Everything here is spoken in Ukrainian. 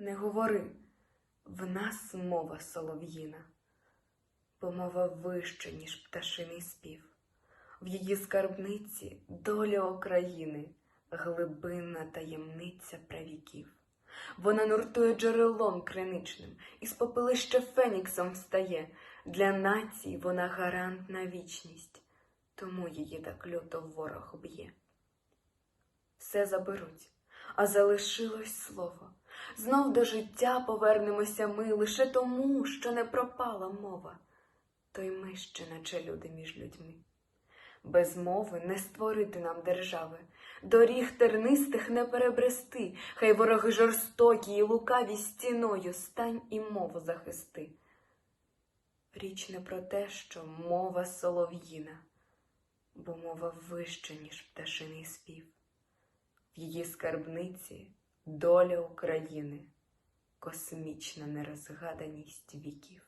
Не говори, в нас мова солов'їна, бо мова вища, ніж пташиний спів. В її скарбниці доля України, глибинна таємниця правіків. Вона нуртує джерелом криничним, із попелища феніксом встає. Для націй вона гарант на вічність, тому її так люто ворог б'є. Все заберуть, а залишилось слово. Знов до життя повернемося ми лише тому, що не пропала мова, то й ми ще наче люди між людьми. Без мови не створити нам держави, доріг тернистих не перебрести, хай вороги жорстокі і лукаві стіною стань і мову захисти. Річ не про те, що мова солов'їна, бо мова вища, ніж пташиний спів. В її скарбниці доля України, космічна нерозгаданість віків.